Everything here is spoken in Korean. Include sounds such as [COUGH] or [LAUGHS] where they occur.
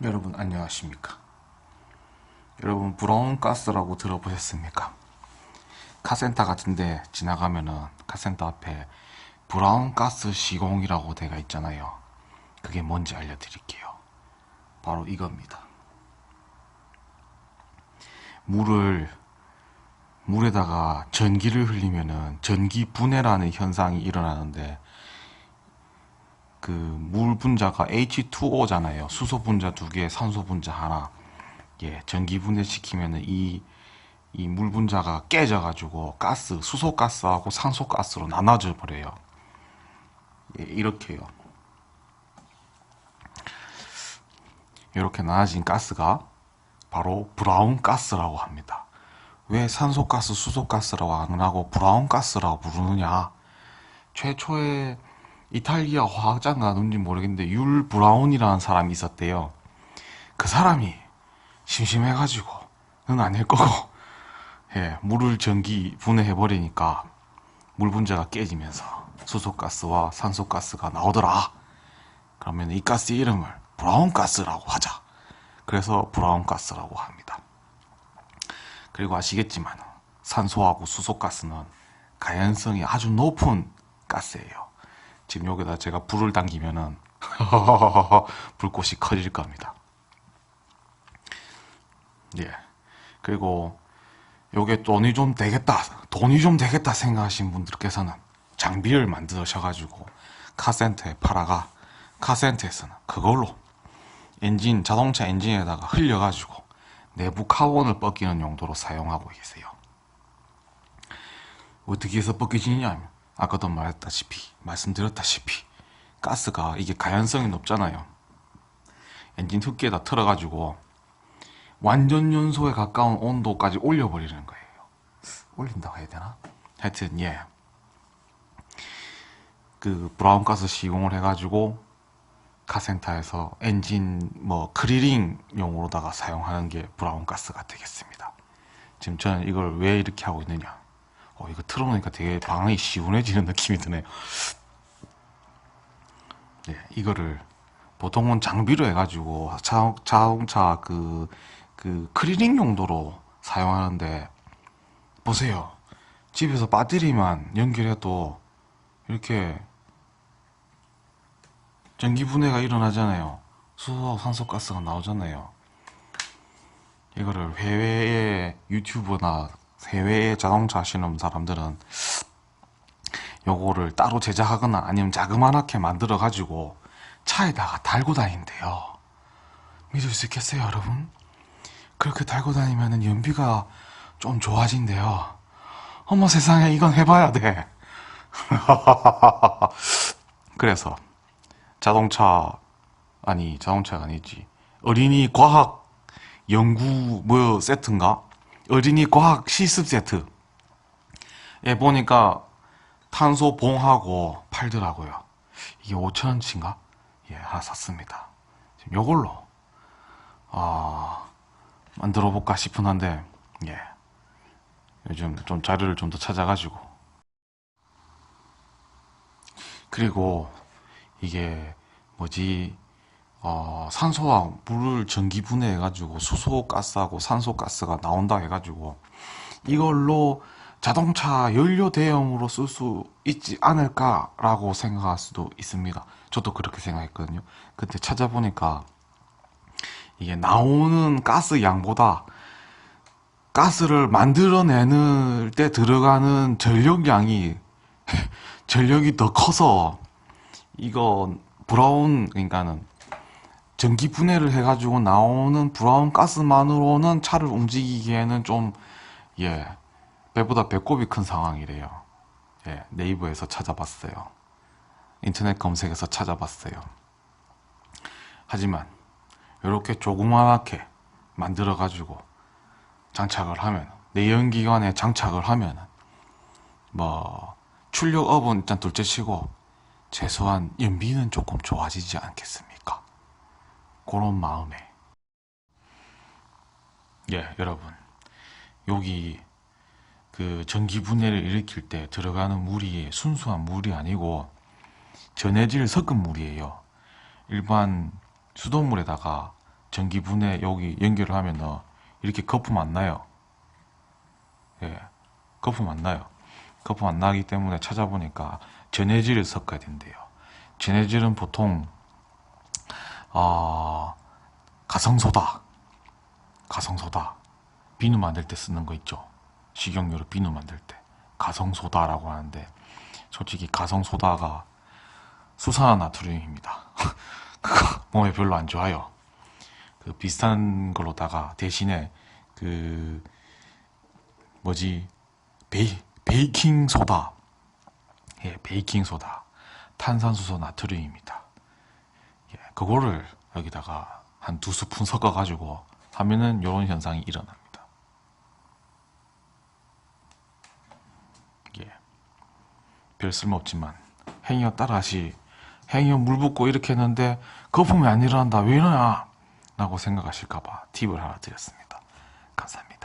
여러분 안녕하십니까? 여러분 브라운 가스라고 들어보셨습니까? 카센터 같은데 지나가면은 카센터 앞에 브라운 가스 시공이라고 되어 있잖아요. 그게 뭔지 알려드릴게요. 바로 이겁니다. 물을 물에다가 전기를 흘리면은 전기 분해라는 현상이 일어나는데 그 물 분자가 H2O잖아요. 수소 분자 두 개, 산소 분자 하나. 예, 전기 분해시키면은 이 이 물 분자가 깨져 가지고 가스, 수소 가스하고 산소 가스로 나눠져 버려요. 예, 이렇게요. 이렇게 나눠진 가스가 바로 브라운 가스라고 합니다. 왜 산소 가스, 수소 가스라고 안 하고 브라운 가스라고 부르느냐? 최초에 이탈리아 화학자가 누군지 모르겠는데 율 브라운이라는 사람이 있었대요. 그 사람이 심심해가지고 는 아닐 거고 [LAUGHS] 예, 물을 전기 분해해 버리니까 물 분자가 깨지면서 수소가스와 산소가스가 나오더라. 그러면 이 가스 이름을 브라운 가스라고 하자. 그래서 브라운 가스라고 합니다. 그리고 아시겠지만 산소하고 수소가스는 가연성이 아주 높은 가스예요. 지금 여기다 제가 불을 당기면은 [LAUGHS] 불꽃이 커질 겁니다. 예. 그리고 요게 돈이 좀 되겠다, 돈이 좀 되겠다 생각하신 분들께서는 장비를 만드셔 가지고 카센터에 팔아가 카센터에서는 그걸로 엔진, 자동차 엔진에다가 흘려 가지고 내부 카본을 벗기는 용도로 사용하고 계세요. 어떻게 해서 벗겨지느냐? 아까도 말했다시피, 말씀드렸다시피, 가스가 이게 가연성이 높잖아요. 엔진 흡기에다 틀어가지고 완전 연소에 가까운 온도까지 올려버리는 거예요. 올린다고 해야 되나? 하여튼, 예. 그 브라운 가스 시공을 해가지고 카센터에서 엔진 뭐 크리링용으로다가 사용하는 게 브라운 가스가 되겠습니다. 지금 저는 이걸 왜 이렇게 하고 있느냐? 어, 이거 틀어놓으니까 되게 방이 시원해지는 느낌이 드네요. 네, 이거를 보통은 장비로 해가지고 자, 자동차 그, 그 크리링 용도로 사용하는데 보세요. 집에서 배터리만 연결해도 이렇게 전기 분해가 일어나잖아요. 수소, 산소 가스가 나오잖아요. 이거를 해외의 유튜브나 해외에 자동차 하시는 사람들은 요거를 따로 제작하거나 아니면 자그마하게 만들어 가지고 차에다가 달고 다닌대요. 믿을 수 있겠어요, 여러분? 그렇게 달고 다니면은 연비가 좀 좋아진대요. 어머 세상에 이건 해봐야 돼. [LAUGHS] 그래서 자동차 아니 자동차가 아니지 어린이 과학 연구 뭐 세트인가? 어린이 과학 실습 세트. 에 보니까 탄소 봉하고 팔더라고요. 이게 5천원치인가? 예, 하나 샀습니다. 지금 요걸로, 아, 만들어 볼까 싶은 한데, 예. 요즘 좀 자료를 좀 더 찾아가지고. 그리고 이게 뭐지, 어, 산소와 물을 전기 분해해 가지고 수소 가스하고 산소 가스가 나온다 해 가지고 이걸로 자동차 연료 대용으로 쓸 수 있지 않을까라고 생각할 수도 있습니다. 저도 그렇게 생각했거든요. 근데 찾아보니까 이게 나오는 가스 양보다 가스를 만들어내는 때 들어가는 전력량이 [LAUGHS] 전력이 더 커서 이거 브라운 그러니까는 전기 분해를 해가지고 나오는 브라운 가스만으로는 차를 움직이기에는 좀, 예, 배보다 배꼽이 큰 상황이래요. 예, 네이버에서 찾아봤어요. 인터넷 검색에서 찾아봤어요. 하지만, 이렇게 조그맣게 만들어가지고 장착을 하면, 내연기관에 장착을 하면, 뭐, 출력업은 일단 둘째 치고, 최소한 연비는 조금 좋아지지 않겠습니까? 그런 마음에 예 여러분 여기 그 전기 분해를 일으킬 때 들어가는 물이 순수한 물이 아니고 전해질 섞은 물이에요 일반 수돗물에다가 전기분해 여기 연결을 하면은 이렇게 거품 안 나요. 예, 거품 안 나요. 거품 안 나기 때문에 찾아보니까 전해질을 섞어야 된대요. 전해질은 보통 어, 가성소다, 가성소다, 비누 만들 때 쓰는 거 있죠. 식용유로 비누 만들 때 가성소다라고 하는데 솔직히 가성소다가 수산화 나트륨입니다. [LAUGHS] 그거 몸에 별로 안 좋아요. 그 비슷한 걸로다가 대신에 그 뭐지 베이 베이킹 소다 예 베이킹 소다 탄산수소 나트륨입니다. 예 그거를 여기다가 한 두 스푼 섞어 가지고 하면은 이런 현상이 일어납니다. 예. 별 쓸모 없지만 행여 따라하시 행여 물 붓고 이렇게 했는데 거품이 안 일어난다 왜 이러냐 라고 생각하실까봐 팁을 하나 드렸습니다. 감사합니다.